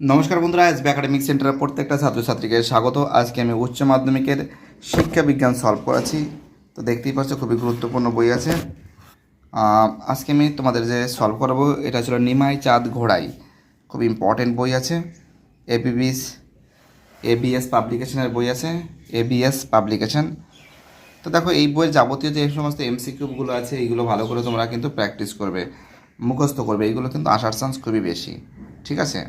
নমস্কার বন্ধুরা SB academic সেন্টারের প্রত্যেকটা ছাত্রছাত্রীকে স্বাগত। আজকে আমি উচ্চ মাধ্যমিকের শিক্ষা বিজ্ঞান সলভ করাচ্ছি। তো দেখতেই পাচ্ছ, খুবই গুরুত্বপূর্ণ বই আছে। আজকে আমি তোমাদের যে সলভ করাবো, এটা ছিল নিমাই চাঁদ ঘোড়াই। খুব ইম্পর্টেন্ট বই আছে। এবিবিস এবিএস পাবলিকেশনের বই আছে। এবিএস পাবলিকেশন তো দেখো, এই বইয়ের যাবতীয় যে সমস্ত এমসিকিউগুলো আছে, এইগুলো ভালো করে তোমরা কিন্তু প্র্যাকটিস করবে, মুখস্থ করবে। এইগুলো কিন্তু আসার চান্স খুবই বেশি। ঠিক আছে?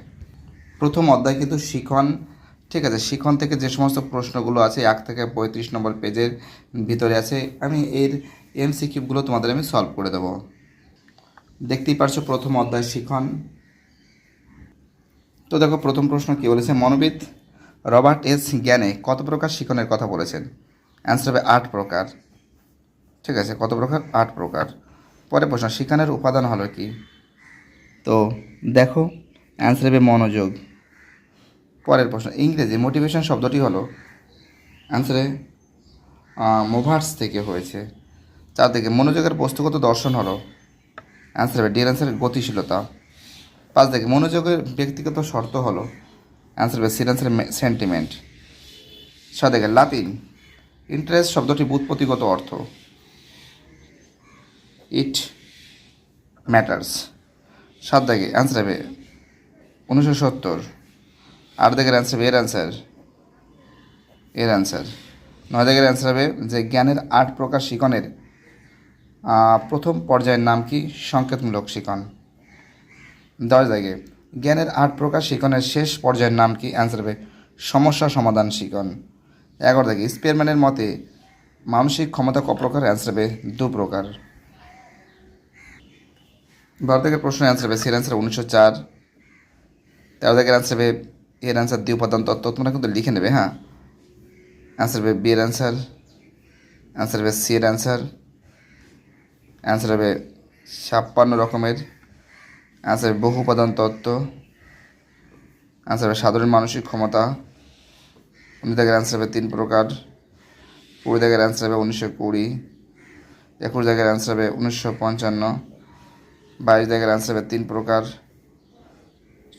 প্রথম অধ্যায় কিন্তু শিখন। ঠিক আছে, শিখন থেকে যে সমস্ত প্রশ্নগুলো আছে, এক থেকে পঁয়ত্রিশ নম্বর পেজের ভিতরে আছে, আমি এর এমসিকিউগুলো তোমাদের আমি সলভ করে দেবো। দেখতেই পারছ প্রথম অধ্যায় শিখন। তো দেখো, প্রথম প্রশ্ন কী বলেছে? মনোবিদ রবার্ট এস জ্ঞানে কত প্রকার শিখনের কথা বলেছেন? অ্যান্সার হবে আট প্রকার। ঠিক আছে, কত প্রকার? আট প্রকার। পরে প্রশ্ন, শিখনের উপাদান হলো কি? তো দেখো অ্যান্সার হবে মনোযোগ। পরের প্রশ্ন, ইংরেজি মোটিভেশন শব্দটি হলো অ্যান্সারে মোভার্স থেকে হয়েছে। চার দিকে মনোযোগের বস্তুগত দর্শন হলো অ্যান্সার হবে ডির অ্যান্সার গতিশীলতা। পাঁচ দিকে মনোযোগের ব্যক্তিগত শর্ত হলো অ্যান্সার হবে সির অ্যান্সার সেন্টিমেন্ট ছয় দিকে লাতিন ইন্টারেস্ট শব্দটি বুৎপত্তিগত অর্থ। ইট ম্যাটার্স সাত দাগে অ্যান্সার হবে উনিশশো সত্তর। আট দাগের অ্যান্সার হবে এর অ্যান্সার এর অ্যান্সার নয় দাগের অ্যান্সার হবে যে জ্ঞানের আট প্রকার শিকনের প্রথম পর্যায়ের নাম কি? সংকেতমূলক শিকন। দশ দাগে জ্ঞানের আট প্রকার শিকনের শেষ পর্যায়ের নাম কি? অ্যান্সার হবে সমস্যা সমাধান শিকন। এগারো দাগে স্পেয়ারম্যানের মতে মানসিক ক্ষমতা ক প্রকার? অ্যান্সার হবে দু প্রকার। বারো থেকে প্রশ্ন অ্যান্সার হবে সির অ্যান্সার উনিশশো চার। তেরো থেকে অ্যান্সার হবে এর অ্যান্সার দ্বি উপাদান তত্ত্ব তোমরা কিন্তু লিখে নেবে হ্যাঁ? অ্যান্সার হবে বি এর অ্যান্সার অ্যান্সার হবে সি এর অ্যান্সার অ্যান্সার হবে ছাপ্পান্ন রকমের অ্যান্সার হবে বহু উপাদান তত্ত্ব অ্যান্সার হবে সাধারণ মানসিক ক্ষমতা উনিশ দাগের অ্যান্সার হবে তিন প্রকার কুড়ি দাগের অ্যান্সার হবে উনিশশো কুড়ি, একুশ দাগের অ্যান্সার হবে উনিশশো পঞ্চান্ন, বাইশ দাগের অ্যান্সার হবে তিন প্রকার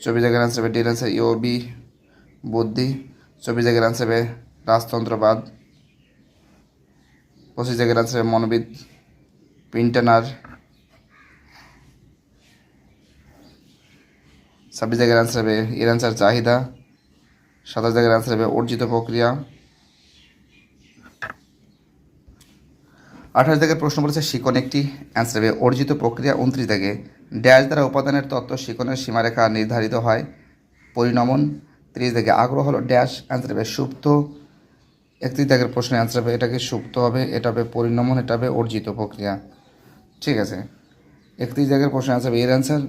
চব্বিশ জায়গার আনসার হবে ডির আনসার ইওবি বুদ্ধি। চব্বিশ জায়গার আনসার হবে রাজতন্ত্রবাদ। পঁচিশ জায়গার আনসার মনোবিদ। পিন্টানার ছাব্বিশ জায়গার আনসার হবে এর আনসার চাহিদা। সাতাশ জায়গার আনসার হবে অর্জিত প্রক্রিয়া। আঠাশ দাগের প্রশ্ন বলেছে শিকন একটি। অ্যান্সার হবে অর্জিত প্রক্রিয়া, উনত্রিশ দাগে ড্যাশ দ্বারা উপাদানের তত্ত্ব শিকনের সীমারেখা নির্ধারিত হয়। পরিণমন, ত্রিশ দাগে আগ্রহ হলো ড্যাশ অ্যান্সার হবে সুপ্ত। একত্রিশ দাগের প্রশ্নের অ্যান্সার হবে, এটাকে সুপ্ত হবে, এটা হবে পরিণমন, এটা হবে অর্জিত প্রক্রিয়া। ঠিক আছে? একত্রিশ দাগের প্রশ্নের অ্যান্সার হবে এর অ্যান্সার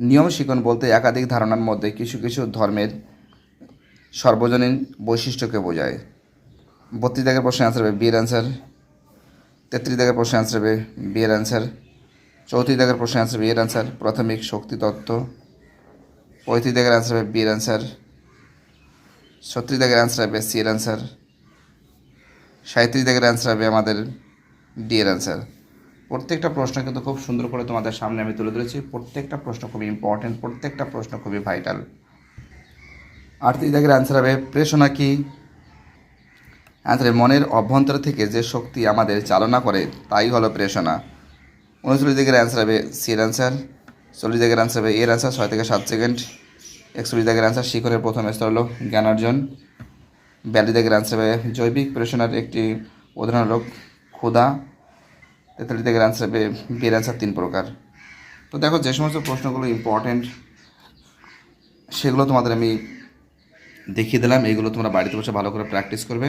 নিয়ম শিকন বলতে একাধিক ধারণার মধ্যে কিছু কিছু ধর্মের সর্বজনীন বৈশিষ্ট্যকে বোঝায়। বত্রিশ দাগের প্রশ্নের অ্যান্সার হবে বিয়ের অ্যান্সার তেত্রিশ দাগের প্রশ্নের অ্যান্সার হবে বিয়ের আনসার চৌত্রিশ দাগের প্রশ্নের অ্যান্সার বিয়ের আনসার প্রাথমিক শক্তি তত্ত্ব, পঁয়ত্রিশ দাগের অ্যান্সার হবে বিয়ের আনসার ছত্রিশ দাগের অ্যান্সার হবে সি এর আনসার সাঁত্রিশ দাগের অ্যান্সার হবে আমাদের ডি এর অ্যান্সার প্রত্যেকটা প্রশ্ন কিন্তু খুব সুন্দর করে তোমাদের সামনে আমি তুলে ধরেছি। প্রত্যেকটা প্রশ্ন খুবই ইম্পর্টেন্ট প্রত্যেকটা প্রশ্ন খুবই ভাইটাল আটত্রিশ দাগের অ্যান্সার হবে, প্রেষণা কি? অ্যান্সারে মনের অভ্যন্তর থেকে যে শক্তি আমাদের চালনা করে, তাই হলো প্রেষণা উনচল্লিশ দিকের অ্যান্সার হবে সির অ্যান্সার চল্লিশ দিকের অ্যান্সার হবে এর অ্যান্সার ছয় থেকে সাত সেকেন্ড একচল্লিশ দিকের অ্যান্সার শিখরের প্রথম স্তর হলো জ্ঞানার্জন বিয়াল্লিশ দিকের অ্যান্সার হবে জৈবিক প্রেষণার একটি উদাহরণ হলো ক্ষুধা। তেতাল্লিশ দিকের অ্যান্সার হবে বিয়ের অ্যান্সার তিন প্রকার। তো দেখো, যে সমস্ত প্রশ্নগুলো ইম্পর্টেন্ট সেগুলো তোমাদের আমি দেখিয়ে দিলাম। এইগুলো তোমরা বাড়িতে বসে ভালো করে প্র্যাকটিস করবে।